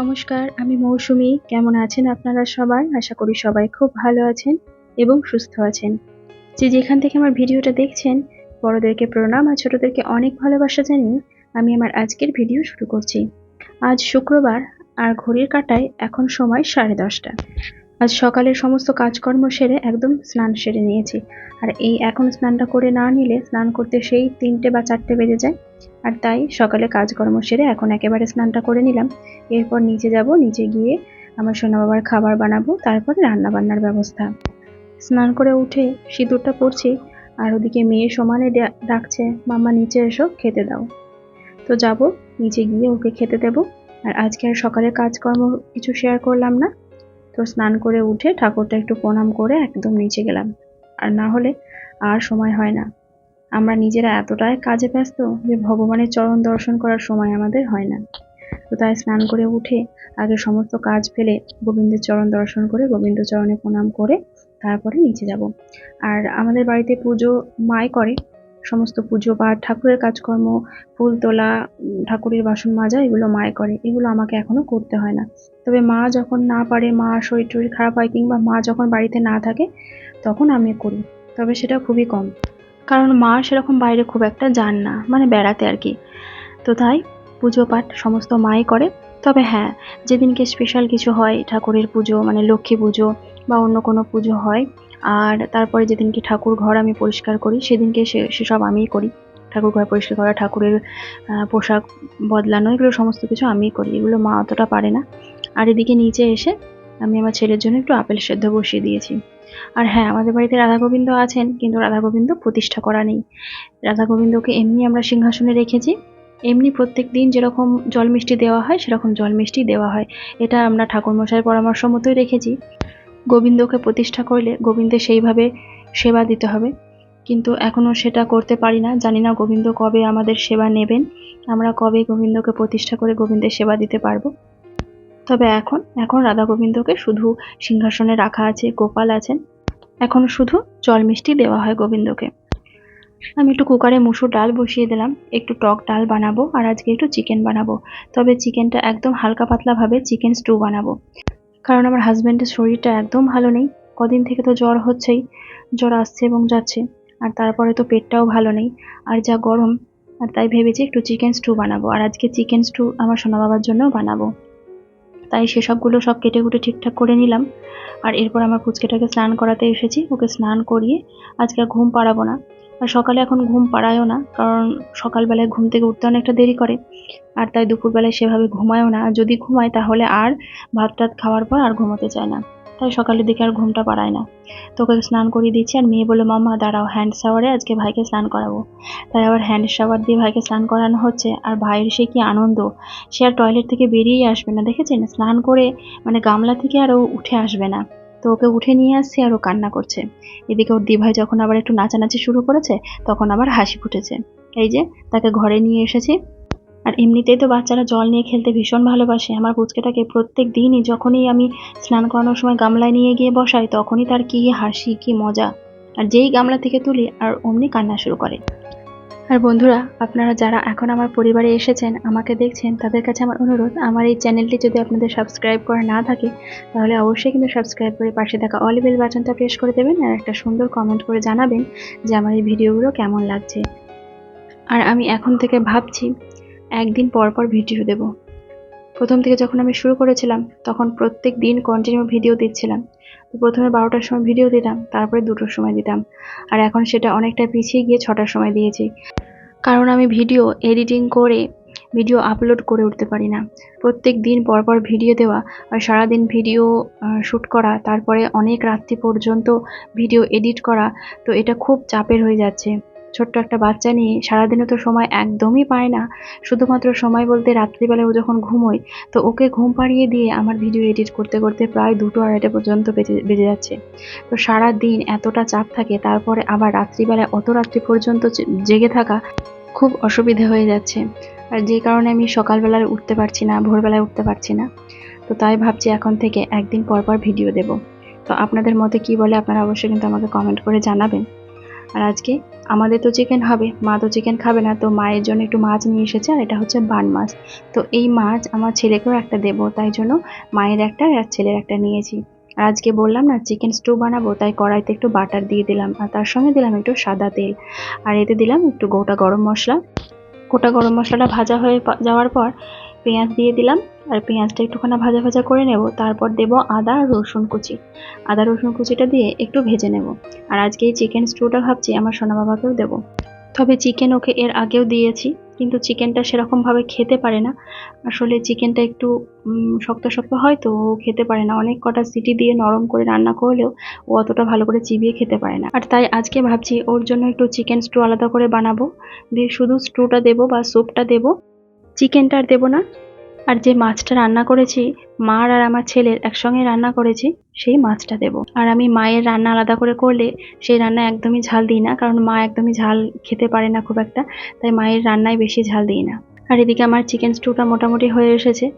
নমস্কার, আমি মৌসুমি। কেমন আছেন আপনারা সবাই আশা করি সবাই খুব ভালো আছেন এবং সুস্থ আছেন। যে যেখান থেকে আমার ভিডিওটা দেখছেন, বড়দেরকে প্রণাম আর ছোটদেরকে অনেক ভালোবাসা জানি আমি আমার আজকের ভিডিও শুরু করছি। আজ শুক্রবার আর ঘড়ির কাটায় এখন সময় সাড়ে দশটা। আজ সকালের সমস্ত কাজকর্ম সেরে একদম স্নান সেরে নিয়েছি। আর এই এখন স্নানটা করে না নিলে স্নান করতে সেই তিনটে বা চারটে বেজে যায়। আর তাই সকালে কাজকর্ম সেরে এখন একেবারে স্নানটা করে নিলাম। এরপর নিচে যাব, নিচে গিয়ে আমার সোনা বাবার খাবার বানাবো, তারপরে রান্না বান্নার ব্যবস্থা। স্নান করে উঠে সিঁদুরটা পড়ছি আর ওদিকে মেয়ে সমানে ডাকছে, মাম্মা, নিচে এসো, খেতে দাও। তো যাব, নিচে গিয়ে ওকে খেতে দেব। আর আজকে আর সকালে কাজকর্ম কিছু শেয়ার করলাম না। তো স্নান করে উঠে ঠাকুরটা একটু প্রণাম করে একদম নিচে গেলাম। আর না হলে আর সময় হয় না। আমরা নিজেরা এতটাই কাজে ব্যস্ত যে ভগবানের চরণ দর্শন করার সময় আমাদের হয় না। তো তাই স্নান করে উঠে আগে সমস্ত কাজ ফেলে গোবিন্দের চরণ দর্শন করে গোবিন্দ চরণে প্রণাম করে তারপরে নিচে যাব। আর আমাদের বাড়িতে পুজো মাই করে। সমস্ত পুজো বা ঠাকুরের কাজকর্ম, ফুল তোলা ঠাকুরের বাসন মাজা, এগুলো মায় করে। এগুলো আমাকে এখনও করতে হয় না। তবে মা যখন না পারে, মা শরীর টরীর খারাপ হয় কিংবা মা যখন বাড়িতে না থাকে, তখন আমি করি। তবে সেটা খুবই কম। কারণ মা সেরকম বাইরে খুব একটা যান না মানে বেড়াতে আর কি। তো তাই পুজো পাঠ সমস্ত মাই করে। তবে হ্যাঁ যেদিনকে স্পেশাল কিছু হয়, ঠাকুরের পুজো মানে লক্ষ্মী পুজো বা অন্য কোনো পুজো হয় আর তারপরে যেদিনকে ঠাকুর ঘর আমি পরিষ্কার করি, সেদিনকে সে সেসব আমিই করি। ঠাকুর ঘর পরিষ্কার করা, ঠাকুরের পোশাক বদলানো, এগুলো সমস্ত কিছু আমিই করি। এগুলো মা অতটা পারে না। আর এদিকে নিচে এসে আমি আমার ছেলের জন্য একটু আপেল সেদ্ধ বসিয়ে দিয়েছি। আর হ্যাঁ আমাদের বাড়িতে রাধা গোবিন্দ আছেন, কিন্তু রাধা গোবিন্দ প্রতিষ্ঠা করা নেই। রাধা গোবিন্দকে এমনি আমরা সিংহাসনে রেখেছি। এমনি প্রত্যেক দিন যেরকম জল মিষ্টি দেওয়া হয়, সেরকম জল মিষ্টি দেওয়া হয়। এটা আমরা ঠাকুরমশাইয়ের পরামর্শ মতোই রেখেছি। গোবিন্দকে প্রতিষ্ঠা করলে গোবিন্দের সেইভাবে সেবা দিতে হবে। কিন্তু এখনও সেটা করতে পারি না। জানি না গোবিন্দ কবে আমাদের সেবা নেবেন। আমরা কবে গোবিন্দকে প্রতিষ্ঠা করে গোবিন্দের সেবা দিতে পারব। তবে এখন এখন রাধা গোবিন্দকে শুধু সিংহাসনে রাখা আছে, গোপাল আছেন। এখন শুধু জল মিষ্টি দেওয়া হয় গোবিন্দকে। আমি একটু কুকারে মুসুর ডাল বসিয়ে দিলাম। একটু টক ডাল বানাবো আর আজকে একটু চিকেন বানাবো। তবে চিকেনটা একদম হালকা পাতলাভাবে চিকেন স্টু বানাবো। কারণ আমার হাজবেন্ডের শরীরটা একদম ভালো নেই। কদিন থেকে তো জ্বর হচ্ছেই, জ্বর আসছে এবং যাচ্ছে। আর তারপরে তো পেটটাও ভালো নেই। আর যা গরম, আর তাই ভেবেছি একটু চিকেন স্টু বানাবো। আর আজকে চিকেন স্টু আমার সোনা বাবার জন্যও বানাবো। তাই সেসবগুলো সব কেটে কুটে ঠিকঠাক করে নিলাম। আর এরপর আমার পুচকেটাকে স্নান করাতে এসেছি। ওকে স্নান করিয়ে আজকে আর ঘুম পাড়াবো না। আর সকালে এখন ঘুম পাড়ায়ও না, কারণ সকালবেলায় ঘুম থেকে উঠতে অনেকটা দেরি করে। আর তাই দুপুরবেলায় সেভাবে ঘুমায়ও না। আর যদি ঘুমায়, তাহলে আর ভাত টাত খাওয়ার পর আর ঘুমোতে চায় না। তাই সকালের দিকে আর ঘুমটা পাড়ায় না। তোকে স্নান করিয়ে দিচ্ছি আর মেয়ে বলে মাম্মা, দাঁড়াও হ্যান্ড শাওয়ারে আজকে ভাইকে স্নান করাবো। তাই আবার হ্যান্ড শাওয়ার দিয়ে ভাইকে স্নান করানো হচ্ছে। আর ভাইয়ের সে কি আনন্দ? সে আর টয়লেট থেকে বেরিয়েই আসবে না, দেখেছেন? স্নান করে মানে গামলা থেকে আর ও উঠে আসবে না। তো ওকে উঠে নিয়ে আসছে আর ও কান্না করছে। এদিকে ওর দিভাই যখন আবার একটু নাচানাচি শুরু করেছে, তখন আবার হাসি ফুটেছে। এই যে, তাকে ঘরে নিয়ে এসেছি। আর এমনিতেই তো বাচ্চারা জল নিয়ে খেলতে ভীষণ ভালোবাসে। আমার পুচকেটাকে প্রত্যেক দিনই যখনই আমি স্নান করানোর সময় গামলায় নিয়ে গিয়ে বসাই, তখনই তার কি হাসি, কি মজা। আর যেই গামলা থেকে তুলি, আর অমনি কান্না শুরু করে। আর বন্ধুরা, আপনারা যারা এখন আমার পরিবারে এসেছেন, আমাকে দেখছেন, তাদের কাছে আমার অনুরোধ, আমার এই চ্যানেলটি যদি আপনাদের সাবস্ক্রাইব করা না থাকে, তাহলে অবশ্যই কিন্তু সাবস্ক্রাইব করে পাশে থাকা অল বেল বাটনটা প্রেস করে দেবেন আর একটা সুন্দর কমেন্ট করে জানাবেন যে আমার এই ভিডিওগুলো কেমন লাগছে। আর আমি এখন থেকে ভাবছি, একদিন পর পর ভিডিও দেব। প্রথম থেকে যখন আমি শুরু করেছিলাম, তখন প্রত্যেক দিন কন্টিনিউ ভিডিও দিচ্ছিলাম। তো প্রথমে বারোটার সময় ভিডিও দিতাম, তারপরে দুটোর সময় দিতাম। আর এখন সেটা অনেকটা পিছিয়ে গিয়ে ছটার সময় দিয়েছি। কারণ আমি ভিডিও এডিটিং করে ভিডিও আপলোড করে উঠতে পারি না। প্রত্যেক দিন পর পর ভিডিও দেওয়া আর সারাদিন ভিডিও শ্যুট করা, তারপরে অনেক রাত্রি পর্যন্ত ভিডিও এডিট করা, তো এটা খুব চাপের হয়ে যাচ্ছে। ছোট্ট একটা বাচ্চা নিয়ে সারাদিনে তো সময় একদমই পায় না। শুধুমাত্র সময় বলতে রাত্রিবেলায় ও যখন ঘুমোয়, তো ওকে ঘুম পাড়িয়ে দিয়ে আমার ভিডিও এডিট করতে করতে প্রায় দুটো আড়াইটা পর্যন্ত বেজে বেজে যাচ্ছে। তো সারা দিন এতটা চাপ থাকে, তারপরে আবার রাত্রিবেলায় অত রাত্রি পর্যন্ত জেগে থাকা খুব অসুবিধে হয়ে যাচ্ছে। আর যে কারণে আমি সকালবেলায় উঠতে পারছি না, ভোরবেলায় উঠতে পারছি না। তো তাই ভাবছি এখন থেকে একদিন পর পর ভিডিও দেব। তো আপনাদের মতে কি বলে, আপনারা অবশ্যই কিন্তু আমাকে কমেন্ট করে জানাবেন। আর আজকে আমাদের তো চিকেন হবে, মা তো চিকেন খাবে না, তো মায়ের জন্য একটু মাছ নিয়ে এসেছে আর এটা হচ্ছে বান মাছ। তো এই মাছ আমার ছেলেকেও একটা দেবো, তাই জন্য মায়ের একটা আর ছেলের একটা নিয়েছি। আর আজকে বললাম না চিকেন স্টু বানাবো, তাই কড়াইতে একটু বাটার দিয়ে দিলাম, আর তার সঙ্গে দিলাম একটু সাদা তেল। আর এতে দিলাম একটু গোটা গরম মশলা। গোটা গরম মশলাটা ভাজা হয়ে যাওয়ার পর পেঁয়াজ দিয়ে দিলাম। আর পেঁয়াজটা একটুখানি ভাজা ভাজা করে নেব। তারপর দেব আদা, রসুন কুচি। আদা, রসুন কুচিটা দিয়ে একটু ভেজে নেব। আর আজকে এই চিকেন স্টুটা ভাবছি আমার সোনা বাবাকেও দেবো। তবে চিকেন ওকে এর আগেও দিয়েছি, কিন্তু চিকেনটা সেরকমভাবে খেতে পারে না। আসলে চিকেনটা একটু শক্ত শক্ত হয় তো ও খেতে পারে না। অনেক কটা সিটি দিয়ে নরম করে রান্না করলেও ও অতটা ভালো করে চিবিয়ে খেতে পারে না। আর তাই আজকে ভাবছি ওর জন্য একটু চিকেন স্টু আলাদা করে বানাবো। দিয়ে শুধু স্টুটা দেবো বা স্যুপটা দেবো। চিকেনটা আর দেবো না। আর যে মাছটা রান্না করেছি, মার আর আমার ছেলের একসঙ্গে রান্না করেছি, সেই মাছটা দেবো। আর আমি মায়ের রান্না আলাদা করে করলে, সেই রান্না একদমই ঝাল দিই না, কারণ মা একদমই ঝাল খেতে পারে না খুব একটা, তাই মায়ের রান্নায় বেশি ঝাল দিই না। আর এদিকে আমার চিকেন স্টুটা মোটামুটি হয়ে এসেছে।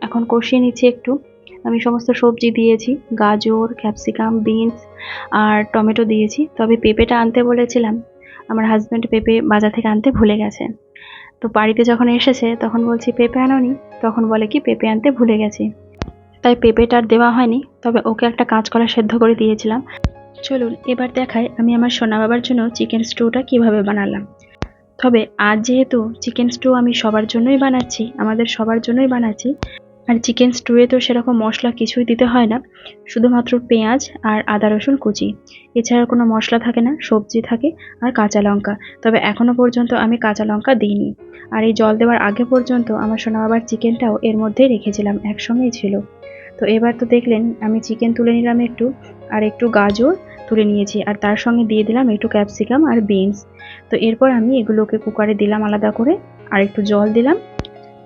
এখন কষিয়ে নিচ্ছি একটু। আমি সমস্ত সবজি দিয়েছি, গাজর, ক্যাপসিকাম, বিনস আর টমেটো দিয়েছি। তবে পেঁপেটা আনতে বলেছিলাম। আমার হাজব্যান্ড পেঁপে বাজার থেকে আনতে ভুলে গেছে। তো বাড়িতে যখন এসেছে, তখন বলছি, পেঁপে আনোনি? তখন বলে, কি পেঁপে আনতে ভুলে গেছি। তাই পেঁপেটা আর দেওয়া হয়নি, তবে ওকে একটা কাজ করা সেদ্ধ করে দিয়েছিলাম। চলুন, এবার দেখাই আমি আমার সোনা বাবার জন্য চিকেন স্টুটা কীভাবে বানালাম। তবে আজ যেহেতু চিকেন স্টু আমি সবার জন্যই বানাচ্ছি, আমাদের সবার জন্যই বানাচ্ছি আর চিকেন স্টুয়ে তো সেরকম মশলা কিছুই দিতে হয় না, শুধুমাত্র পেঁয়াজ আর আদা, রসুন, কুচি। এছাড়া কোনো মশলা থাকে না, সবজি থাকে আর কাঁচা লঙ্কা। তবে এখনও পর্যন্ত আমি কাঁচা লঙ্কা দিইনি। আর এই জল দেওয়ার আগে পর্যন্ত আমার সোনা বাবার চিকেনটাও এর মধ্যেই রেখেছিলাম, একসঙ্গেই ছিল। তো এবার তো দেখলেন, আমি চিকেন তুলে নিলাম একটু, আর একটু গাজর তুলে নিয়েছি, আর তার সঙ্গে দিয়ে দিলাম একটু ক্যাপসিকাম আর বিনস তো এরপর আমি এগুলোকে কুকারে দিলাম আলাদা করে, আর একটু জল দিলাম।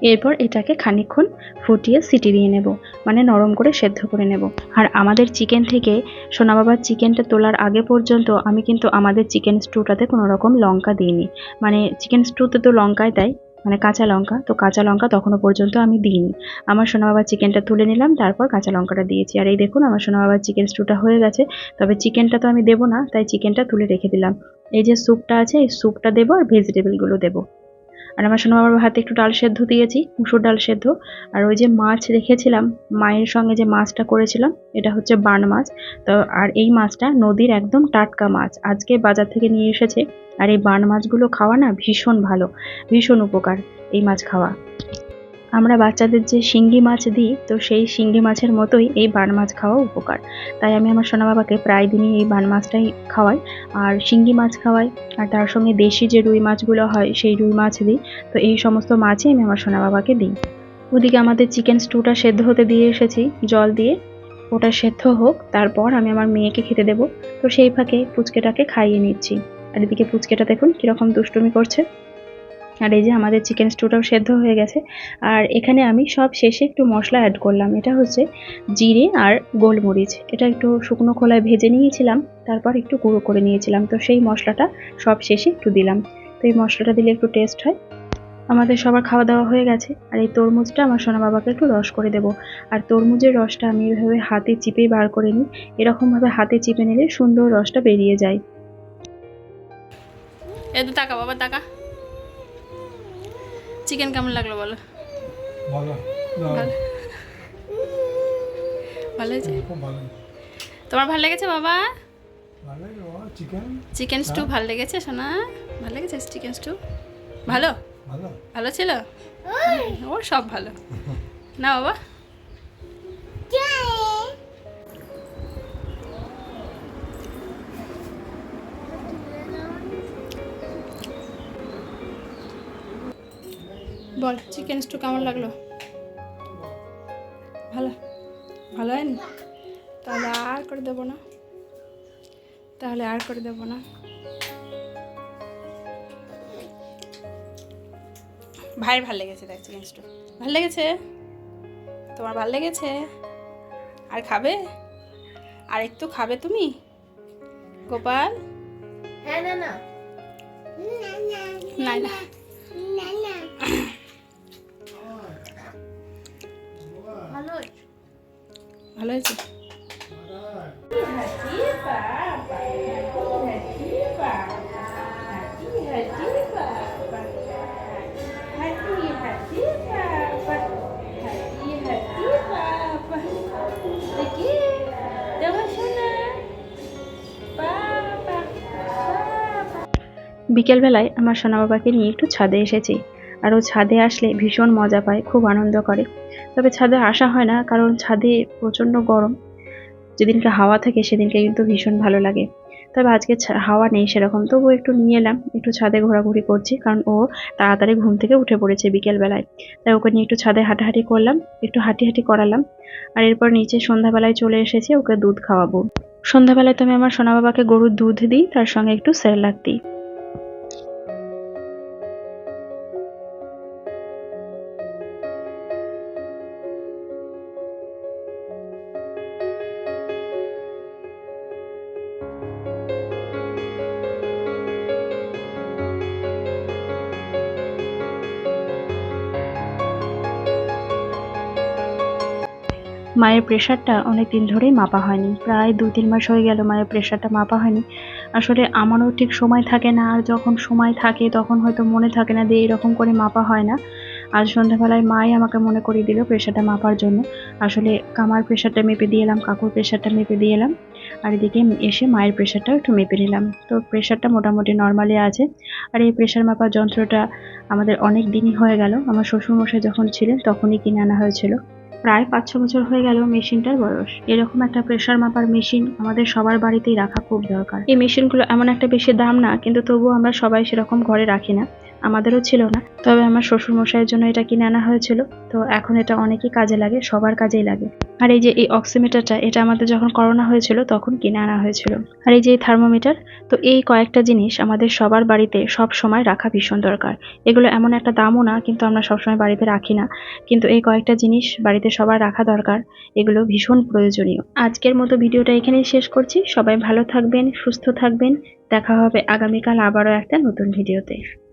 এরপর এটাকে খানিকক্ষণ ফুটিয়ে সিটি দিয়ে নেব মানে নরম করে সেদ্ধ করে নেব। আর আমাদের চিকেন থেকে সোনা বাবার চিকেনটা তোলার আগে পর্যন্ত আমি কিন্তু আমাদের চিকেন স্টুটাতে কোনো রকম লঙ্কা দিইনি। মানে চিকেন স্টুতে তো লঙ্কাই দেয় মানে কাঁচা লঙ্কা, তো কাঁচা লঙ্কা তখনও পর্যন্ত আমি দিইনি। আমার সোনা বাবার চিকেনটা তুলে নিলাম, তারপর কাঁচা লঙ্কাটা দিয়েছি। আর এই দেখুন, আমার সোনা বাবার চিকেন স্টুটা হয়ে গেছে, তবে চিকেনটা তো আমি দেবো না, তাই চিকেনটা তুলে রেখে দিলাম। এই যে স্যুপটা আছে, এই স্যুপটা দেবো আর ভেজিটেবলগুলো দেবো। আর আমার সোনা বাবার হাতে একটু ডাল সেদ্ধ দিয়েছি, মুসুর ডাল সেদ্ধ। আর ওই যে মাছ রেখেছিলাম, মায়ের সঙ্গে যে মাছটা করেছিলাম, এটা হচ্ছে বান মাছ। তো আর এই মাছটা নদীর একদম টাটকা মাছ, আজকে বাজার থেকে নিয়ে এসেছে। আর এই বান মাছগুলো খাওয়া না ভীষণ ভালো, ভীষণ উপকার এই মাছ খাওয়া। আমরা বাচ্চাদের যে শিঙ্গি মাছ দিই, তো সেই শিঙ্গি মাছের মতোই এই বান মাছ খাওয়া উপকার। তাই আমি আমার সোনা বাবাকে প্রায় দিনই এই বান মাছটাই খাওয়াই। আর শিঙ্গি মাছ খাওয়াই, আর তার সঙ্গে দেশি যে রুই মাছগুলো হয়, সেই রুই মাছ দিই। তো এই সমস্ত মাছই আমি আমার সোনা বাবাকে দিই। ওদিকে আমাদের চিকেন স্টুটা সেদ্ধ হতে দিয়ে এসেছি, জল দিয়ে। ওটা সেদ্ধ হোক, তারপর আমি আমার মেয়েকে খেতে দেবো। তো সেই ফাঁকে পুচকেটাকে খাইয়ে নিচ্ছি। আর এদিকে পুচকেটা দেখুন কীরকম দুষ্টুমি করছে। আর এই যে আমাদের চিকেন স্টুটাও সেদ্ধ হয়ে গেছে। আর এখানে আমি সব শেষে একটু মশলা অ্যাড করলাম। এটা হচ্ছে জিরে আর গোলমরিচ। এটা একটু শুকনো খোলায় ভেজে নিয়েছিলাম, তারপর একটু গুঁড়ো করে নিয়েছিলাম। তো সেই মশলাটা সব শেষে একটু দিলাম। তো এই মশলাটা দিলে একটু টেস্ট হয়। আমাদের সবার খাওয়া দাওয়া হয়ে গেছে। আর এই তরমুজটা আমার সোনা বাবাকে একটু রস করে দেবো। আর তরমুজের রসটা আমি এভাবে হাতে চিপেই বার করে নিই। এরকমভাবে হাতে চিপে নিলে সুন্দর রসটা বেরিয়ে যায়। এ তো টাকা বাবা টাকা চিকেন কেমন লাগল বলো? ভালো। ভালো। ভালো হয়েছে? তোমার ভালো লেগেছে বাবা? চিকেন চিকেন স্টু ভালো লেগেছে সোনা? ভালো লেগেছে চিকেন স্টু ভালো? ভালো। ভালো ছিল? ও সব ভালো। না বাবা। বল চিকেন স্টু কেমন লাগল? ভালো ভালো হয়নি? তাহলে আর করে দেবো না। তাহলে আর করে দেবো না। ভাইয়ের ভালো লেগেছে দেখ চিকেন স্টু ভালো লেগেছে? তোমার ভালো লেগেছে? আর খাবে? আর একটু খাবে তুমি? গোপাল? হ্যাঁ না না। না না। ভালো হয়েছে? বিকেলবেলায় আমার সোনা বাবাকে নিয়ে একটু ছাদে এসেছি, আর ও ছাদে আসলে ভীষণ মজা পায়, খুব আনন্দ করে। তবে ছাদে আসা হয় না, কারণ ছাদে প্রচণ্ড গরম। যেদিনকে হাওয়া থাকে, সেদিনকে কিন্তু ভীষণ ভালো লাগে। তবে আজকে হাওয়া নেই সেরকম। তবু একটু নিয়ে এলাম, একটু ছাদে ঘোরাঘুরি করছি, কারণ ও তাড়াতাড়ি ঘুম থেকে উঠে পড়েছে বিকেলবেলায়। তাই ওকে নিয়ে একটু ছাদে হাঁটাহাঁটি করলাম, একটু হাঁটি হাঁটি করালাম। আর এরপর নিচে সন্ধ্যাবেলায় চলে এসেছি, ওকে দুধ খাওয়াবো। সন্ধ্যাবেলায় তো আমি আমার সোনা বাবাকে গরুর দুধ দিই, তার সঙ্গে একটু সেরেলাক দিই। মায়ের প্রেশারটা অনেক দিন ধরেই মাপা হয়নি। প্রায় দু তিন মাস হয়ে গেল মায়ের প্রেশারটা মাপা হয়নি। আসলে আমারও ঠিক সময় থাকে না, আর যখন সময় থাকে তখন হয়তো মনে থাকে না যে এরকম করে মাপা হয় না। আজ সন্ধ্যাবেলায় মাই আমাকে মনে করিয়ে দিল প্রেশারটা মাপার জন্য। আসলে কামার প্রেশারটা মেপে দিয়ে এলাম, কাকুর প্রেশারটা মেপে দিয়ে এলাম, আর এদিকে এসে মায়ের প্রেশারটাও একটু মেপে নিলাম। তো প্রেশারটা মোটামুটি নর্মালি আছে। আর এই প্রেশার মাপার যন্ত্রটা আমাদের অনেক দিনই হয়ে গেল। আমার শ্বশুরমশাই যখন ছিলেন তখনই কিনে আনা হয়েছিল। প্রায় পাঁচ ছ বছর হয়ে গেল মেশিনটার বয়স। এরকম একটা প্রেশার মাপার মেশিন আমাদের সবার বাড়িতেই রাখা খুব দরকার। এই মেশিনগুলো এমন একটা বেশি দাম না, কিন্তু তবুও আমরা সবাই সেরকম ঘরে রাখি না। আমাদেরও ছিল না। তবে আমার শ্বশুর মশাইয়ের জন্য এটা কিনে আনা হয়েছিল। তো এখন এটা অনেকই কাজে লাগে, সবার কাজেই লাগে। আর এই যে এই অক্সিমিটারটা, এটা আমাদের যখন করোনা হয়েছিল, তখন কিনে আনা হয়েছিল। আর এই যে এই থার্মোমিটার, তো এই কয়েকটা জিনিস আমাদের সবার বাড়িতে সব সময় রাখা ভীষণ দরকার। এগুলো এমন একটা দামও না, কিন্তু আমরা সবসময় বাড়িতে রাখি না। কিন্তু এই কয়েকটা জিনিস বাড়িতে সবার রাখা দরকার, এগুলো ভীষণ প্রয়োজনীয়। আজকের মতো ভিডিওটা এখানেই শেষ করছি। সবাই ভালো থাকবেন, সুস্থ থাকবেন। দেখা হবে আগামীকাল আবারও একটা নতুন ভিডিওতে।